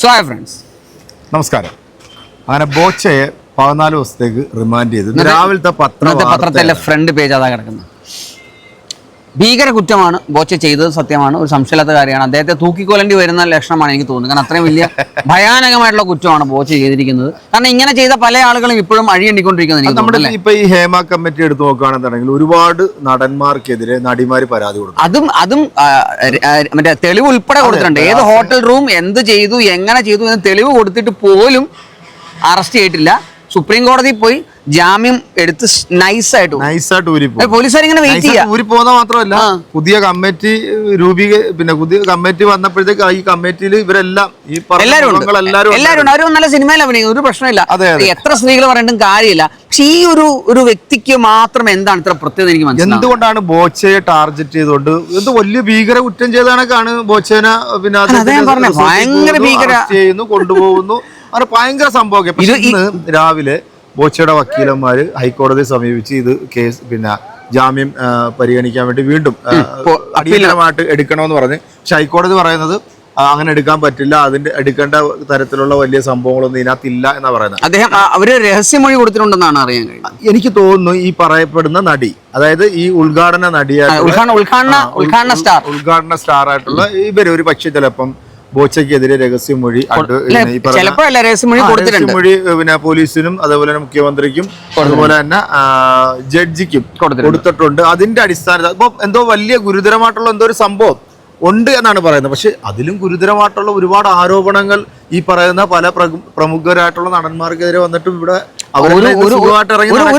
So hi friends നമസ്കാരം. അങ്ങനെ ബോച്ചയെ പതിനാല് ദിവസത്തേക്ക് റിമാൻഡ് ചെയ്തു രാവിലത്തെ പത്രത്തിലെ. ഫ്രണ്ട് പേജ് അതാ കിടക്കുന്നത്. ഭീകര കുറ്റമാണ് ബോച്ച ചെയ്തത് സത്യമാണ്. ഒരു സംശയമില്ലാത്ത കാര്യമാണ്. അദ്ദേഹത്തെ തൂക്കിക്കൊല്ലേണ്ടി വരുന്ന ലക്ഷണമാണ് എനിക്ക് തോന്നുന്നത്. കാരണം അത്രയും വലിയ ഭയാനകമായിട്ടുള്ള കുറ്റമാണ് ബോച്ച ചെയ്തിരിക്കുന്നത്. കാരണം ഇങ്ങനെ ചെയ്ത പല ആളുകളും ഇപ്പോഴും അഴിയണ്ടിക്കൊണ്ടിരിക്കുന്നത് നമ്മുടെ? ഇപ്പൊ ഈ ഹേമ കമ്മിറ്റി എടുത്ത് നോക്കുകയാണെന്നുണ്ടെങ്കിൽ ഒരുപാട് നടന്മാർക്കെതിരെ നടിമാര് പരാതി കൊടുക്കും. അതും അതും മറ്റേ തെളിവ് ഉൾപ്പെടെ കൊടുത്തിട്ടുണ്ട്. ഏത് ഹോട്ടൽ റൂം എന്ത് ചെയ്തു എങ്ങനെ ചെയ്തു എന്ന് തെളിവ് കൊടുത്തിട്ട് പോലും അറസ്റ്റ് ചെയ്തിട്ടില്ല. സുപ്രീം കോടതി പോയി ജാമ്യം എടുത്ത് നൈസായിട്ട് നൈസായിട്ട് ഊരി പോലീസുകാർ ഇങ്ങനെ വെയിറ്റ് ചെയ്യാ. ഊരി പോകുന്ന മാത്രമല്ല. പുതിയ കമ്മിറ്റി രൂപീക പിന്നെ പുതിയ കമ്മിറ്റി വന്നപ്പോഴത്തേക്ക് ഈ കമ്മിറ്റിയിൽ ഇവരെല്ലാം ഈ എല്ലാവരും എല്ലാവരും അവരും നല്ല സിനിമയിൽ അഭിനയിക്കും. ഒരു പ്രശ്നമില്ല. എത്ര സ്ത്രീകൾ പറഞ്ഞിട്ടും കാര്യമില്ല. പക്ഷെ ഈ ഒരു ഒരു വ്യക്തിക്ക് മാത്രം എന്താണ് ഇത്ര പ്രത്യേകത എനിക്ക് മനസ്സിലായി എന്തുകൊണ്ടാണ് ബോച്ചയെ ടാർഗറ്റ് ചെയ്തുകൊണ്ട് എന്ത് വലിയ ഭീകര കുറ്റം ചെയ്താണൊക്കെയാണ് ബോച്ചേനെ പിന്നെ ഭയങ്കര ഭീകര- ചെയ്യുന്നു കൊണ്ടുപോകുന്നു. അങ്ങനെ ഭയങ്കര ഇത് രാവിലെ ബോച്ചയുടെ വക്കീലന്മാർ ഹൈക്കോടതിയെ സമീപിച്ച് ഇത് കേസ് പിന്നെ ജാമ്യം പരിഗണിക്കാൻ വേണ്ടി വീണ്ടും അടിയന്തരമായിട്ട് എടുക്കണമെന്ന് പറഞ്ഞ്. പക്ഷെ ഹൈക്കോടതി പറയുന്നത് അങ്ങനെ എടുക്കാൻ പറ്റില്ല അതിന്റെ എടുക്കേണ്ട തരത്തിലുള്ള വലിയ സംഭവങ്ങളൊന്നും ഇതിനകത്തില്ല എന്നാ പറയുന്നത്. അദ്ദേഹം അവർ രഹസ്യമൊഴി കൊടുത്തിട്ടുണ്ടെന്നാണ് അറിയാൻ കഴിയുന്നത്. എനിക്ക് തോന്നുന്നു ഈ പറയപ്പെടുന്ന നടി അതായത് ഈ ഉദ്ഘാടന നടിയായിട്ട് ഉദ്ഘാടന സ്റ്റാർ ഉദ്ഘാടന സ്റ്റാർ. ആയിട്ടുള്ള ഇവർ ഒരു പക്ഷേ ചിലപ്പം ബോച്ചയ്ക്കെതിരെ രഹസ്യമൊഴി രഹസ്യമൊഴി കൊടുത്തിട്ടുണ്ട്. മൊഴി പിന്നെ പോലീസിനും അതുപോലെ തന്നെ മുഖ്യമന്ത്രിക്കും അതുപോലെ തന്നെ ജഡ്ജിക്കും കൊടുത്തിട്ടുണ്ട്. കൊടുത്തിട്ടുണ്ട്. അതിന്റെ അടിസ്ഥാനത്തിൽ അപ്പൊ എന്തോ വലിയ ഗുരുതരമായിട്ടുള്ള എന്തോ ഒരു സംഭവം. ഉണ്ട് എന്നാണ് പറയുന്നത്. പക്ഷെ അതിലും ഗുരുതരമായിട്ടുള്ള ഒരുപാട് ആരോപണങ്ങൾ ഈ പറയുന്ന പല പ്രമുഖരായിട്ടുള്ള നടന്മാർക്കെതിരെ വന്നിട്ടും ഇവിടെ ഒരു.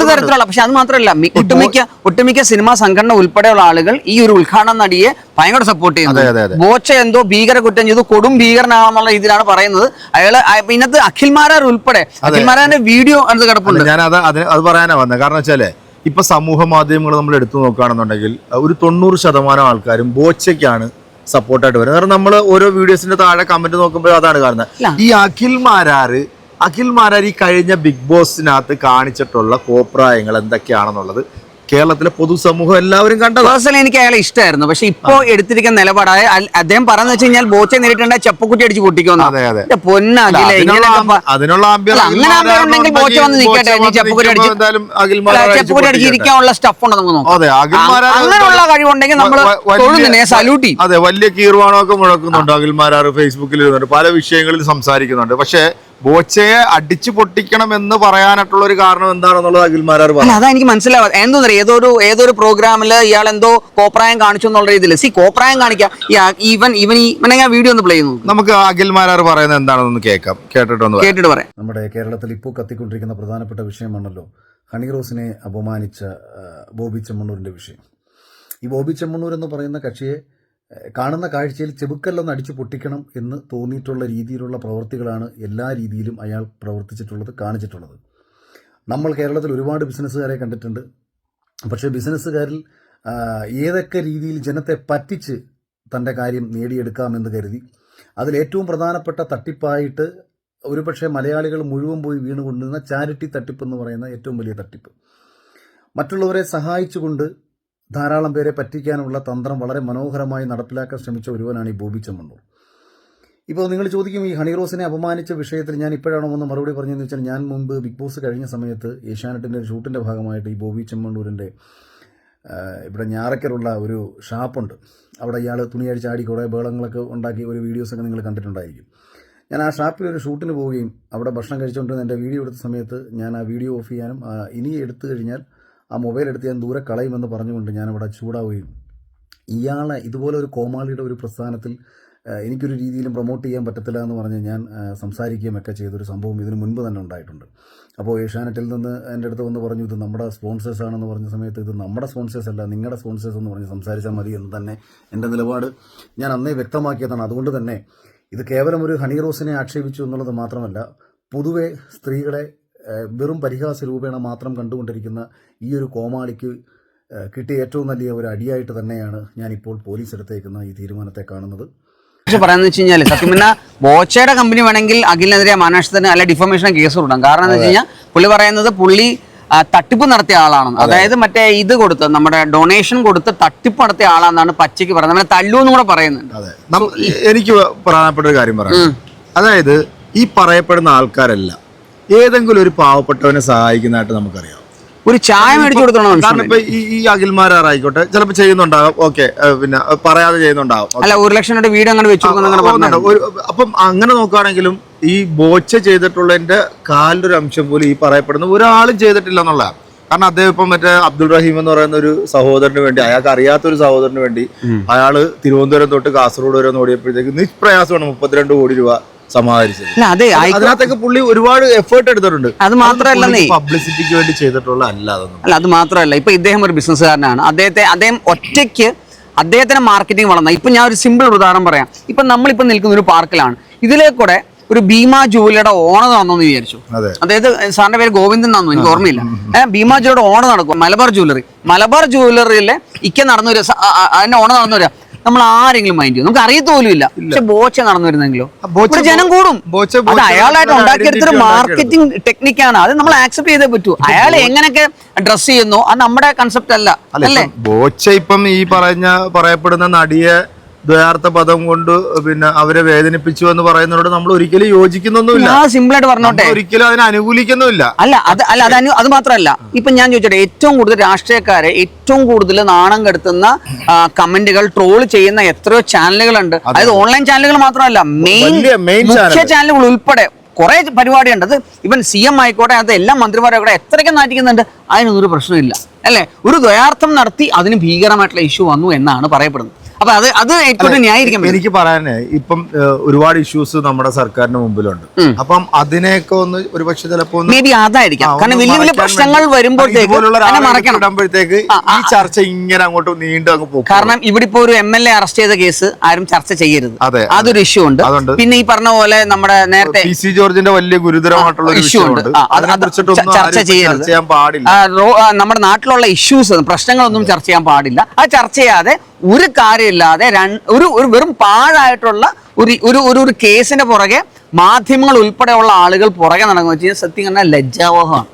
തരത്തിലുള്ള പക്ഷെ അത് മാത്രമല്ല ഒട്ടുമിക്ക ഒട്ടുമിക്ക സിനിമാ സംഘടന ഉൾപ്പെടെയുള്ള ആളുകൾ ഈ ഒരു ഉദ്ഘാടന നടിയെ ഭയങ്കര സപ്പോർട്ട് അതെ, അതെ, ചെയ്യുന്നു ബോച്ച എന്തോ ഭീകര കുറ്റം ചെയ്തു കൊടും ഭീകരനാണെന്നുള്ള രീതിയിലാണ് പറയുന്നത്. അയാൾ ഇന്നത്തെ അഖിൽമാരാർ ഉൾപ്പെടെ അഖിൽ മാരാറിന്റെ വീഡിയോ അത് കിടപ്പുണ്ട്. ഞാൻ അത് അത് അത് പറയാനാ വന്നത് കാരണം വെച്ചാലേ ഇപ്പൊ സമൂഹ മാധ്യമങ്ങൾ നമ്മൾ എടുത്തു നോക്കുകയാണെന്നുണ്ടെങ്കിൽ ഒരു തൊണ്ണൂറ് ശതമാനം ആൾക്കാരും ബോച്ചയ്ക്കാണ് സപ്പോർട്ടായിട്ട് വരും. കാരണം നമ്മൾ ഓരോ വീഡിയോസിന്റെ താഴെ കമന്റ് നോക്കുമ്പോൾ അതാണ് കാരണം. കാണുന്നത് ഈ അഖിൽ മാരാറ് അഖിൽ മാരാർ ഈ കഴിഞ്ഞ ബിഗ് ബോസിനകത്ത് കാണിച്ചിട്ടുള്ള കോപ്രായങ്ങൾ എന്തൊക്കെയാണെന്നുള്ളത് കേരളത്തിലെ പൊതുസമൂഹം എല്ലാവരും കണ്ടത്. പേഴ്സണലി എനിക്ക് അയാളെ ഇഷ്ടമായിരുന്നു പക്ഷെ ഇപ്പോ എടുത്തിരിക്കുന്ന നിലപാടായ അൽ- അദ്ദേഹം പറഞ്ഞു വെച്ച് കഴിഞ്ഞാൽ ബോച്ച നേരിട്ടുണ്ട ചെപ്പക്കുട്ടി അടിച്ച് പൊട്ടിക്കുന്നു അങ്ങനെ ബോച്ച വന്ന് നിൽക്കട്ടെ. ചെപ്പക്കുട്ടി അടിച്ച് അഖിൽ മാരാർ ചെപ്പക്കുട്ടി അടിച്ച് ഇരിക്കാനുള്ള സ്റ്റഫ് ഉണ്ട് നമുക്ക് അഖിൽ മാരാർ അങ്ങനെയുള്ള കഴിവുണ്ടെങ്കിൽ നമ്മൾ തൊഴുന്നിനെ സല്യൂട്ട് ചെയ്യും. അതെ വലിയ കീർവാണമൊക്കെ മുഴക്കുന്നുണ്ട് അഖിൽമാരാറ് ഫേസ്ബുക്കിൽ ഇരുന്നുണ്ട് പല വിഷയങ്ങളിൽ സംസാരിക്കുന്നുണ്ട്. പക്ഷേ ബോച്ചയെ അടിച്ചു പൊട്ടിക്കണം എന്ന് പറയാനായിട്ടുള്ള ഒരു കാരണം എന്താണെന്നുള്ളത് അഖിൽമാരാർ പറഞ്ഞു. അതാ എനിക്ക് മനസ്സിലാവാ എന്തോ ഏതൊരു ഏതൊരു പ്രോഗ്രാമിൽ ഇയാൾ എന്തോ കോപ്രായം കാണിച്ചു എന്നുള്ള രീതിയിൽ സി കോപ്രായം കാണിക്കാം. ഈ ആ- ഇവൻ ഇവൻ ഈ ഞാൻ വീഡിയോ ഒന്ന് പ്ലേ ചെയ്യുന്നു നമുക്ക് അഖിൽമാരാർ പറയുന്നത് എന്താണെന്ന് കേൾക്കാം. കേട്ടിട്ടൊന്ന് പറയാം. കേട്ടിട്ട് പറയാം. നമ്മുടെ കേരളത്തിൽ ഇപ്പോൾ കത്തിക്കൊണ്ടിരിക്കുന്ന പ്രധാനപ്പെട്ട വിഷയമാണല്ലോ ഹണി റോസിനെ അപമാനിച്ച ബോബി ചെമ്മണ്ണൂരിന്റെ വിഷയം. ഈ ബോബി ചെമ്മണ്ണൂർ എന്ന് പറയുന്ന കക്ഷിയെ കാണുന്ന കാഴ്ചയിൽ ചെബുക്കല്ലൊന്ന് അടിച്ചു പൊട്ടിക്കണം എന്ന് തോന്നിയിട്ടുള്ള രീതിയിലുള്ള പ്രവൃത്തികളാണ് എല്ലാ രീതിയിലും അയാൾ പ്രവർത്തിച്ചിട്ടുള്ളത് കാണിച്ചിട്ടുള്ളത്. നമ്മൾ കേരളത്തിൽ ഒരുപാട് ബിസിനസ്സുകാരെ കണ്ടിട്ടുണ്ട്. പക്ഷേ ബിസിനസ്സുകാരിൽ ഏതൊക്കെ രീതിയിൽ ജനത്തെ പറ്റിച്ച് തന്റെ കാര്യം നേടിയെടുക്കാമെന്ന് കരുതി അതിലേറ്റവും പ്രധാനപ്പെട്ട തട്ടിപ്പായിട്ട് ഒരുപക്ഷെ മലയാളികൾ മുഴുവൻ പോയി വീണുകൊണ്ടിരുന്ന ചാരിറ്റി തട്ടിപ്പ് എന്ന് പറയുന്ന ഏറ്റവും വലിയ തട്ടിപ്പ്. മറ്റുള്ളവരെ സഹായിച്ചുകൊണ്ട് ധാരാളം പേരെ പറ്റിക്കാനുള്ള തന്ത്രം വളരെ മനോഹരമായി നടപ്പിലാക്കാൻ ശ്രമിച്ച ഒരുവനാണ് ഈ ബോബി ചെമ്മണ്ണൂർ. ഇപ്പോൾ നിങ്ങൾ ചോദിക്കും ഈ ഹണി റോസിനെ അപമാനിച്ച വിഷയത്തിൽ ഞാൻ ഇപ്പോഴാണോ ഒന്ന് മറുപടി പറഞ്ഞതെന്ന് വെച്ചാൽ ഞാൻ മുമ്പ് ബിഗ് ബോസ് കഴിഞ്ഞ സമയത്ത് ഏഷ്യാനെറ്റിന്റെ ഒരു ഷൂട്ടിന്റെ ഭാഗമായിട്ട് ഈ ബോബി ചെമ്മണ്ണൂരിന്റെ ഇവിടെ ഞാറക്കലുള്ള ഒരു ഷാപ്പുണ്ട്. അവിടെ ഇയാൾ തുണി അടിച്ചാടി കുറേ ബേളങ്ങളൊക്കെ ഉണ്ടാക്കി ഒരു വീഡിയോസൊക്കെ നിങ്ങൾ കണ്ടിട്ടുണ്ടായിരിക്കും. ഞാൻ ആ ഷാപ്പിൽ ഒരു ഷൂട്ടിന് പോവുകയും അവിടെ ഭക്ഷണം കഴിച്ചുകൊണ്ടിരുന്ന എന്റെ വീഡിയോ എടുത്ത സമയത്ത് ഞാൻ ആ വീഡിയോ ഓഫ് ചെയ്യാനും ഇനി എടുത്തു കഴിഞ്ഞാൽ ആ മൊബൈൽ എടുത്ത് ഞാൻ ദൂരെ കളയുമെന്ന് പറഞ്ഞുകൊണ്ട് ഞാനവിടെ ചൂടാവുകയും ഇയാളെ ഇതുപോലെ ഒരു കോമാളിയുടെ ഒരു പ്രസ്ഥാനത്തിൽ എനിക്കൊരു രീതിയിലും പ്രൊമോട്ട് ചെയ്യാൻ പറ്റത്തില്ല എന്ന് പറഞ്ഞ് ഞാൻ സംസാരിക്കുകയും ഒക്കെ ചെയ്തൊരു സംഭവം ഇതിനു മുൻപ് തന്നെ ഉണ്ടായിട്ടുണ്ട്. അപ്പോൾ ഏഷ്യാനെറ്റിൽ നിന്ന് എന്റെ അടുത്ത് വന്ന് പറഞ്ഞു ഇത് നമ്മുടെ സ്പോൺസേഴ്സ് ആണെന്ന് പറഞ്ഞ സമയത്ത് ഇത് നമ്മുടെ സ്പോൺസേഴ്സ് അല്ല നിങ്ങളുടെ സ്പോൺസേഴ്സ് എന്ന് പറഞ്ഞ് സംസാരിച്ചാൽ മതി എന്ന് തന്നെ എന്റെ നിലപാട് ഞാൻ അന്നേ വ്യക്തമാക്കിയതാണ്. അതുകൊണ്ട് തന്നെ ഇത് കേവലം ഒരു ഹണി റോസിനെ ആക്ഷേപിച്ചു എന്നുള്ളത് മാത്രമല്ല പൊതുവെ സ്ത്രീകളെ വെറും പരിഹാസ രൂപേണ മാത്രം കണ്ടുകൊണ്ടിരിക്കുന്ന ഈ ഒരു കോമാളിക്ക് കിട്ടിയ ഏറ്റവും വലിയ ഒരു അടിയായിട്ട് തന്നെയാണ് ഞാനിപ്പോൾ പോലീസ് എടുത്തേക്കുന്ന ഈ തീരുമാനത്തെ കാണുന്നത്. പക്ഷെ പറയാന്ന് വെച്ച് കഴിഞ്ഞാൽ സത്യം പിന്നെ ബോച്ചയുടെ കമ്പനി വേണമെങ്കിൽ അഖിലിനെതിരെ മാനേഷത്തിന് അല്ല ഡിഫോമേഷൻ കേസ് കൊടുക്കാം കാരണം എന്ന് വെച്ച് കഴിഞ്ഞാൽ പുള്ളി പറയുന്നത് പുള്ളി തട്ടിപ്പ് നടത്തിയ ആളാണ് അതായത് മറ്റേ ഇത് കൊടുത്ത് നമ്മുടെ ഡൊണേഷൻ കൊടുത്ത് തട്ടിപ്പ് നടത്തിയ ആളാണെന്നാണ് പച്ചയ്ക്ക് പറയുന്നത്. നമ്മളെ തല്ലു എന്നും കൂടെ പറയുന്നുണ്ട്. എനിക്ക് പ്രധാനപ്പെട്ട ഒരു കാര്യം പറയാം. അതായത് ഈ പറയപ്പെടുന്ന ആൾക്കാരല്ല. ഏതെങ്കിലും ഒരു പാവപ്പെട്ടവനെ സഹായിക്കുന്നതായിട്ട് നമുക്കറിയാം. ഒരു ചായ മേടിച്ചു കൊടുക്കണം കാരണം ഇപ്പൊ ഈ ഈ അഖിൽമാരായിക്കോട്ടെ ചിലപ്പോൾ ചെയ്യുന്നുണ്ടാകും. ഓക്കെ പിന്നെ പറയാതെ ചെയ്യുന്നുണ്ടാകും. അല്ല ഒരു ലക്ഷം രൂപ വീട് അങ്ങനെ വെച്ചു അപ്പം അങ്ങനെ നോക്കുകയാണെങ്കിലും ഈ ബോച്ച ചെയ്തിട്ടുള്ളതിന്റെ കാലിന്റെ ഒരു അംശം പോലും ഈ പറയപ്പെടുന്ന ഒരാളും ചെയ്തിട്ടില്ല എന്നുള്ളതാണ്. കാരണം അദ്ദേഹം ഇപ്പം മറ്റേ അബ്ദുൾ റഹീം എന്ന് പറയുന്ന ഒരു സഹോദരന് വേണ്ടി അയാൾക്ക് അറിയാത്ത ഒരു സഹോദരന് വേണ്ടി അയാൾ തിരുവനന്തപുരം തൊട്ട് കാസർഗോഡ് വരെ ഓടിയപ്പോഴത്തേക്ക് നിഷ്പ്രയാസമാണ് മുപ്പത്തിരണ്ട് കോടി രൂപ സമാഹരിച്ചത്. അതെ അതിനകത്തൊക്കെ പുള്ളി ഒരുപാട് എഫേർട്ട് എടുത്തിട്ടുണ്ട്. അത് മാത്രമല്ലെന്നേ പബ്ലിസിറ്റിക്ക് വേണ്ടി ചെയ്തിട്ടുള്ള അല്ല അല്ല അത് മാത്രമല്ല. ഇപ്പൊ ഇദ്ദേഹം ഒരു ബിസിനസ്സുകാരനാണ് അദ്ദേഹത്തെ അദ്ദേഹം ഒറ്റയ്ക്ക് അദ്ദേഹത്തിന്റെ മാർക്കറ്റിംഗ് വളർന്ന ഇപ്പൊ ഞാൻ ഒരു സിമ്പിൾ ഉദാഹരണം പറയാം. ഇപ്പൊ നമ്മളിപ്പോ നിൽക്കുന്ന ഒരു പാർക്കിലാണ്. ഇതിലേക്കൂടെ ഒരു ഭീമ ജോലിയുടെ ഓണം നടന്നു വിചാരിച്ചു. അതെ. അതായത് സാറിന്റെ പേര് ഗോവിന്ദൻ എന്നാന്നു എനിക്ക് ഓർമ്മയില്ല. ഭീമ ജൂലിയുടെ ഓണം നടക്കും. മലബാർ ജുവലറി. മലബാർ ജുവലറിയിലെ ഇക്ക നടന്നു വരിക സ- ആ- ആ- അതിന്റെ ഓണം നടന്നു വരിക നമ്മൾ ആരെങ്കിലും മൈൻഡ് ചെയ്യും. നമുക്ക് അറിയത്ത് പോലും ഇല്ല. പക്ഷെ ബോച്ച നടന്നു വരുന്നെങ്കിലോ ബോച്ച ജനം കൂടും അത് അയാളായിട്ട് ഉണ്ടാക്കിയെടുത്തൊരു മാർക്കറ്റിംഗ് ടെക്നിക്കാണ് അത് നമ്മൾ ആക്സെപ്റ്റ് ചെയ്തേ പറ്റൂ. അയാൾ എങ്ങനെയൊക്കെ ഡ്രസ് ചെയ്യുന്നു അത് നമ്മുടെ കൺസെപ്റ്റ് അല്ല. അല്ല? ബോച്ച ഇപ്പം ഈ പറഞ്ഞ പറയപ്പെടുന്ന നടിയെ ദ്വയാർത്ഥ പദം കൊണ്ട് പിന്നെ അവരെ വേദനിപ്പിച്ചു എന്ന് പറയുന്നതോട് നമ്മൾ ഒരിക്കലും യോജിക്കുന്നൊന്നുമില്ല. സിമ്പിൾ ആയിട്ട് പറഞ്ഞോട്ടെ. ഒരിക്കലും അതിനെ അനുകൂലിക്കുന്നുമില്ല. അല്ല അത് അല്ല അത് അത് മാത്രമല്ല. ഇപ്പൊ ഞാൻ ചോദിച്ചോട്ടെ ഏറ്റവും കൂടുതൽ രാഷ്ട്രീയക്കാരെ ഏറ്റവും കൂടുതൽ നാണം കെടുത്തുന്ന കമന്റുകൾ ട്രോൾ ചെയ്യുന്ന എത്രയോ ചാനലുകളുണ്ട്. അതായത് ഓൺലൈൻ ചാനലുകൾ മാത്രമല്ല മെയിൻ മുഖ്യ ചാനലുകൾ. ഉൾപ്പെടെ കുറെ പരിപാടിയുണ്ട്. അത് ഇവൻ സി എം ആയിക്കോട്ടെ അത് എല്ലാ മന്ത്രിമാരായിക്കോട്ടെ എത്രയൊക്കെ നാട്ടിക്കുന്നുണ്ട് അതിനൊന്നും ഒരു പ്രശ്നമില്ല അല്ലേ? ഒരു ദ്വയാർത്ഥം നടത്തി അതിന് ഭീകരമായിട്ടുള്ള ഇഷ്യൂ വന്നു എന്നാണ് പറയപ്പെടുന്നത്. അപ്പൊ അത് അത് ഏറ്റവും ന്യായീകരിക്കാൻ എനിക്ക് പറയാനേ ഇപ്പം ഒരുപാട് ഇഷ്യൂസ് നമ്മുടെ സർക്കാരിന്റെ മുമ്പിലുണ്ട്. അപ്പം അതിനെയൊക്കെ ഒന്ന് ഒരു പക്ഷെ ചിലപ്പോ ഒന്ന് മേ ബി അതായിരിക്കാം കാരണം വലിയ വലിയ പ്രശ്നങ്ങൾ വരുമ്പോഴത്തേക്ക് ഈ ചർച്ച ഇങ്ങനെ അങ്ങോട്ട് നീണ്ടു അങ്ങ് പോകും കാരണം ഇവിടെ ഇപ്പോ ഒരു എം എൽ എ അറസ്റ്റ് ചെയ്ത കേസ് ആരും ചർച്ച ചെയ്യരുത്. അതെ, അതൊരു ഇഷ്യൂ ഉണ്ട്. പിന്നെ ഈ പറഞ്ഞ പോലെ നമ്മുടെ നേരത്തെ പി സി ജോർജിന്റെ വലിയ ഗുരുതരമായിട്ടുള്ള ഇഷ്യൂ ഉണ്ട്. ചർച്ച ചെയ്യരുത്. നമ്മുടെ നാട്ടിലുള്ള ഇഷ്യൂസ് പ്രശ്നങ്ങളൊന്നും ചർച്ച ചെയ്യാൻ പാടില്ല. ആ ചർച്ച ചെയ്യാതെ ഒരു കാര്യമില്ലാതെ ഒരു ഒരു വെറും പാഴായിട്ടുള്ള ഒരു ഒരു ഒരു ഒരു കേസിന്റെ പുറകെ മാധ്യമങ്ങൾ ഉൾപ്പെടെയുള്ള ആളുകൾ പുറകെ നടന്നു വെച്ച് കഴിഞ്ഞാൽ സത്യം പറഞ്ഞാൽ ലജ്ജാവഹമാണ്.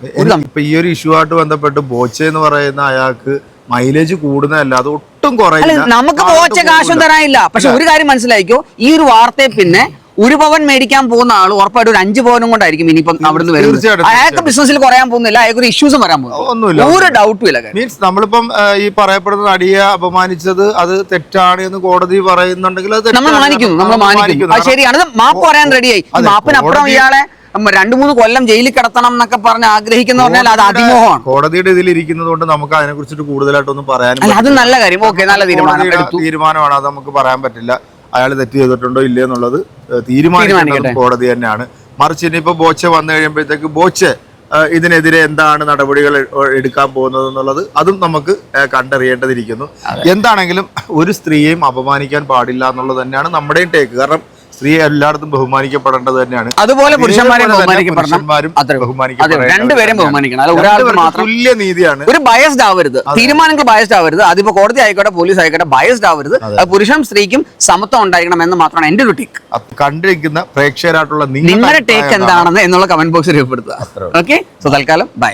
ഇപ്പൊ ഈ ഒരു ഇഷ്യൂ ആയിട്ട് ബന്ധപ്പെട്ട് ബോച്ചെ എന്ന് പറയുന്ന അയാൾക്ക് മൈലേജ് കൂടുന്നതല്ല അത് ഒട്ടും കുറയില്ല. നമുക്ക് ബോച്ച കാശും തരാനില്ല. പക്ഷെ ഒരു കാര്യം മനസ്സിലായിക്കോ? ഈ ഒരു വാർത്തയെ പിന്നെ ഒരു പവൻ മേടിക്കാൻ പോകുന്ന ആൾ ഉറപ്പായിട്ട് ഒരു അഞ്ച് പവനും കൊണ്ടായിരിക്കും ഇനിയിപ്പം അവിടുന്ന് വരുന്നത്. അയാൾക്ക് ബിസിനസ്സിൽ കുറയാൻ പോകുന്നില്ല അയാൾക്ക് ഒരു ഇഷ്യൂസും വരാൻ പോകുന്നില്ല. ഒരു ഡൗട്ടും ഇല്ല. മീൻസ് നമ്മളിപ്പം ഈ പറയപ്പെടുന്ന നടിയെ അപമാനിച്ചത് അത് തെറ്റാണ് എന്ന് കോടതി പറയുന്നുണ്ടെങ്കിൽ അത് നമ്മൾ മാനിക്കുന്നു നമ്മൾ മാനിക്കുന്നു. അത് ശരിയാണ്. മാപ്പ് പറയാൻ റെഡിയായി മാപ്പിനപ്പുറം ഇയാളെ രണ്ടു മൂന്ന് കൊല്ലം ജയിലിൽ കിടത്തണം എന്നൊക്കെ പറഞ്ഞ് ആഗ്രഹിക്കുന്ന പറഞ്ഞാൽ അത് അതിമോഹമാണ്. കോടതിയുടെ ഇതിൽ ഇരിക്കുന്നത് കൊണ്ട് നമുക്ക് അതിനെ കുറിച്ചിട്ട് കൂടുതലായിട്ടൊന്നും പറയാനും അത് നല്ല കാര്യം. ഓക്കെ നല്ല തീരുമാനം. തീരുമാനമാണ് അത് നമുക്ക് പറയാൻ പറ്റില്ല. അയാൾ തെറ്റ് ചെയ്തിട്ടുണ്ടോ ഇല്ലേ എന്നുള്ളത് തീരുമാനിക്കുന്നത് കോടതി തന്നെയാണ്. മറിച്ച് ഇനിയിപ്പോൾ ബോച്ച വന്നു കഴിയുമ്പോഴത്തേക്ക് ബോച്ച് ഇതിനെതിരെ എന്താണ് നടപടികൾ എടുക്കാൻ പോകുന്നത് എന്നുള്ളത് അതും നമുക്ക് കണ്ടറിയേണ്ടതിരിക്കുന്നു. എന്താണെങ്കിലും ഒരു സ്ത്രീയെയും അപമാനിക്കാൻ പാടില്ല എന്നുള്ളത് തന്നെയാണ് നമ്മുടെയും ടേക്ക് കാരണം സ്ത്രീയെ എല്ലായിടത്തും ബഹുമാനിക്കപ്പെടേണ്ടത് തന്നെയാണ്. അതുപോലെ പുരുഷന്മാരെ ബഹുമാനിക്കപ്പെടണം രണ്ടുപേരും ബഹുമാനിക്കണം. അല്ല ഒരാൾക്ക് മാത്രം തുല്യ നീതിയാണ്. ഒരു ബയസ്ഡ് ആവരുത്. തീരുമാനങ്ങൾ ബയസ്ഡ് ആവരുത്. അതിപ്പോ കോടതി ആയിക്കോട്ടെ പോലീസ് ആയിക്കോട്ടെ ബയസ്ഡ് ആവരുത്. പുരുഷനും സ്ത്രീക്കും സമത്വം ഉണ്ടായിരിക്കണം എന്ന് മാത്രമാണ് എന്റെ ഒരു ടേക്ക് കണ്ടിരിക്കുന്ന പ്രേക്ഷകരായിട്ടുള്ള നിങ്ങളുടെ ടേക്ക് എന്താണ്? എന്താണെന്ന് എന്നുള്ള കമന്റ് ബോക്സിൽ രേഖപ്പെടുത്തുക. ഓക്കെ സോ തൽക്കാലം ബൈ